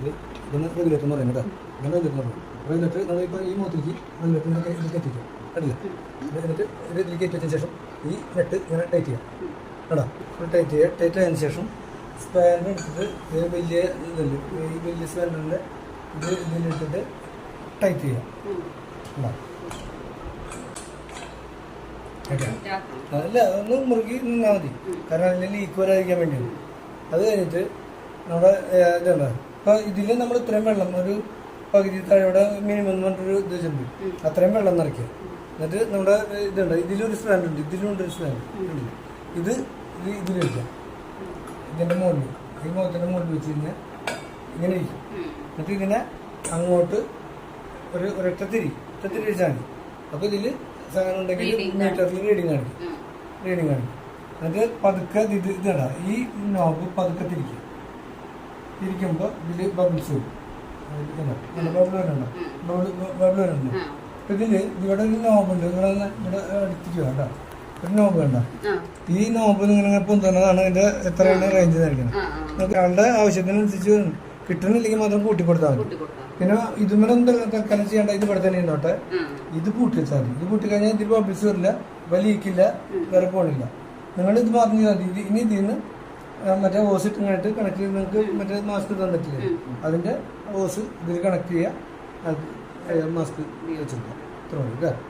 ഇത് റെഗുലേറ്റർ എന്ന് പറയുന്നത് കേട്ടോ റെഗുലേറ്റർ എന്ന് പറയും റെഗുലേറ്റർ നമ്മളിപ്പോൾ ഈ മുഖത്തേക്ക് റെഗുലേറ്റർ ഇതിൽ കെറ്റിക്കും കണ്ടില്ല എന്നിട്ട് ഇത് ഇതിലേക്ക് കയറ്റിയതിന് ശേഷം ഈ നെറ്റ് ഇങ്ങനെ ടൈറ്റ് ചെയ്യാം കേട്ടോ ടൈറ്റ് ചെയ്യുക ടൈറ്റ് ആയതിനു ശേഷം സ്പാനർ എടുത്തിട്ട് ഇത് വലിയ ഇതല്ല ഈ വലിയ സ്പാനറിന്റെ ഇത് ഇതിലെടുത്തിട്ട് ടൈറ്റ് ചെയ്യാം കേട്ടോ അല്ല ഒന്ന് മുറുകി നിന്നാൽ മതി കാരണം അതിൽ ലീക്ക് വരാതിരിക്കാൻ വേണ്ടിയാണ് അത് കഴിഞ്ഞിട്ട് നമ്മുടെ ഏഹ്, ഇതുണ്ട് അപ്പോൾ ഇതിൽ നമ്മൾ ഇത്രയും വെള്ളം ഒരു പകുതി താഴെ മിനിമം എന്ന് പറഞ്ഞൊരു ഇത് വെച്ചിട്ടുണ്ട്. അത്രയും വെള്ളം നിറയ്ക്കുക. എന്നിട്ട് നമ്മുടെ ഇതുണ്ട്. ഇതിലൊരു സ്റ്റാൻഡ് ഉണ്ട്. ഇതിലുണ്ട് ഒരു സ്റ്റാൻഡ് ഇത് ഇത് ഇതിൽ വെക്കാം ഇതിന്റെ മുകളിൽ ഈ മുഖത്തിന്റെ മുകളിൽ വെച്ച് കഴിഞ്ഞാൽ ഇങ്ങനെ ഇരിക്കും. എന്നിട്ട് ഇതിനെ അങ്ങോട്ട് ഒരു ഒരൊറ്റ തിരി. ഒറ്റ തിരി വെച്ചാൽ മതി. അപ്പോൾ ഇതിൽ സാധനം ഉണ്ടെങ്കിൽ മീറ്ററിൽ റീഡിങ് കാണിക്കും റീഡിങ് കാണിക്കും എന്നിട്ട് പതുക്കെ ഇത് ഇതാ ഈ നോബ് പതുക്കെ തിരിക്കും തിരിക്കുമ്പോൾ ഇതിൽ ബബിൾസ് വരും. ബബിൾ ബബിൾ ഇതിൽ ഇവിടെ ഒരു നോബുണ്ട് ഇവിടെ ഇവിടെ അടുത്തേക്ക് കേട്ടോ. ഒരു നോബ് വേണ്ട. ഈ നോബ് നിങ്ങൾ പൊന്തുന്നതാണ് ഇതിന്റെ എത്രയാണ് റേഞ്ച് നൽകുന്നത് ഒരാളുടെ ആവശ്യത്തിനനുസരിച്ച് കിട്ടണില്ലെങ്കിൽ മാത്രം കൂട്ടി കൊടുത്താൽ മതി. പിന്നെ ഇതുമൊന്നും തൽക്കാലം ചെയ്യേണ്ട ഇത് ഇവിടെ തന്നെ ഇരുന്നോട്ടെ ഇത് പൂട്ടി വെച്ചാൽ മതി. ഇത് പൂട്ടി കഴിഞ്ഞാൽ ഇതിൽ ബബിൾസ് വരില്ല. വലിയ വലിയിക്കില്ല വേറെ പോണില്ല. നിങ്ങൾ ഇത് മാത്രം ചെയ്താൽ മതി. ഇനി ഇതിൽ നിന്ന് മറ്റേ ഓസ് ഇട്ടിങ്ങായിട്ട് കണക്ട് ചെയ്ത് നിങ്ങൾക്ക് മറ്റേ മാസ്ക് തന്നിട്ടില്ലേ അതിന്റെ ഓസ് ഇതിൽ കണക്ട് ചെയ്യുക മാസ്ക് വെച്ചിട്ടുണ്ടാവും ഇത്ര മതി കേട്ടോ